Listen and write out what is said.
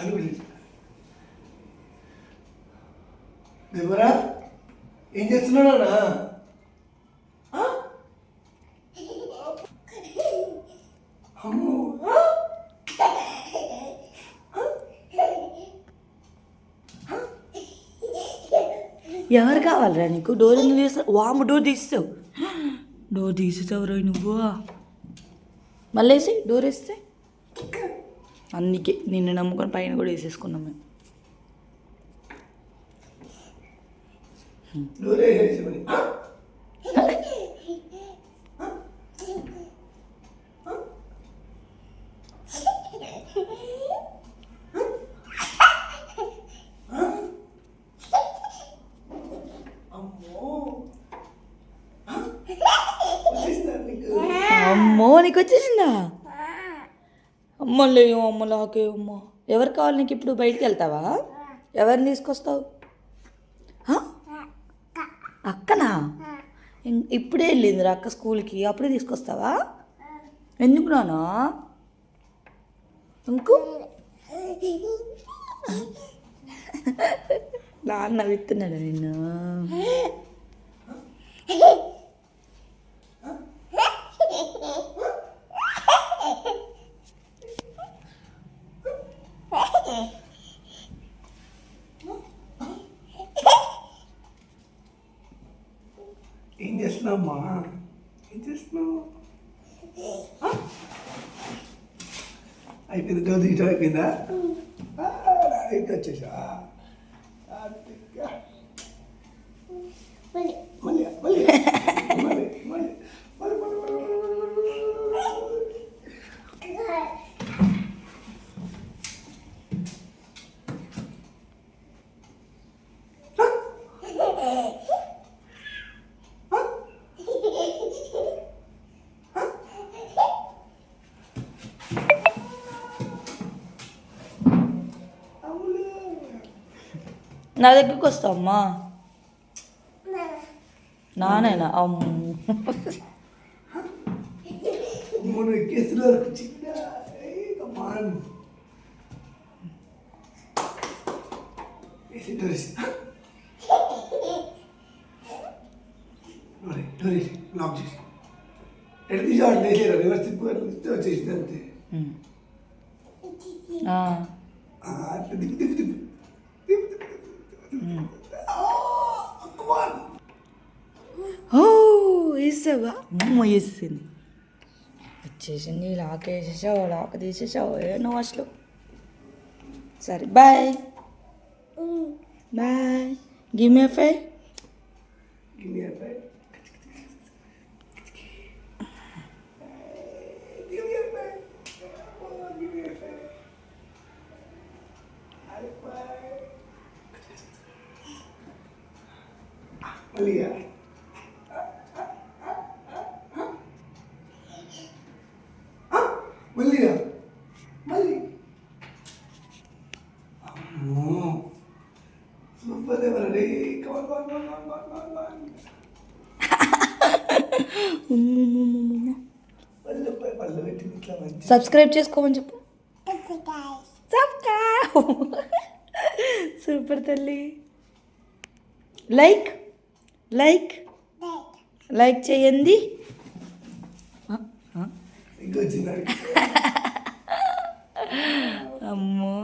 అని పిలిచి ఎవరా? ఏం చేస్తున్నాడా అమ్మో? ఎవరు కావాలరా నీకు? డోర్ ఎందుకు తీస్తావు? వాము డోర్ తీస్తావు. డోర్ తీసేసావురా నువ్వు. మళ్ళీ డోర్ వేస్తే. అందుకే నిన్ను నమ్ముకొని పైన కూడా వేసేసుకున్నాం మేము? అమ్మో నీకు వచ్చేసిందా? అమ్మ లేవు అమ్మ లాకే అమ్మ. ఎవరు కావాలి నీకు ఇప్పుడు? బయటికి వెళ్తావా? ఎవరిని తీసుకొస్తావు? అక్కనా? ఇప్పుడే ఇప్పుడే వెళ్ళిందిరా అక్క స్కూల్కి. అప్పుడే తీసుకొస్తావా? ఎందుకు నానా ఇంకో నాన్న విత్తున్నాడు నిన్ను? ఏం చేస్తున్నావమ్మా? ఏం చేస్తున్నావు? అయిపోయింది డోర్ తీయటం అయిపోయిందా? అయితే వచ్చేసా. మళ్ళీ మళ్ళీ మళ్ళీ మళ్ళీ మళ్ళీ నా దగ్గరికి వస్తావు అమ్మా నానేనా? అమ్ము. లాక్ చేసి. ఎటు తీసి ఆడు వేసారు రివర్స్ తిప్పు వచ్చేసింది అంతే. ఉమ్. ఆ, ఆ, అట్లా తిప్పు తిప్పు తిప్పు ఉమ్. కమాన్ ఓ వేసావా అమ్మ వేసింది వచ్చేసింది లాక్ వేసేసావు లాక్ తీసేసావు ఏ నువ్వు అసలు? సరే bye. Bye. Give me five Give me a అమ్మో సూపర్ ఎవరండి మంచి సబ్స్క్రైబ్ చేసుకోమని చెప్పు. సబ్స్క్రైబ్ సూపర్ తల్లి. లైక్ లైక్ లైక్ చేయండి. అమ్మో.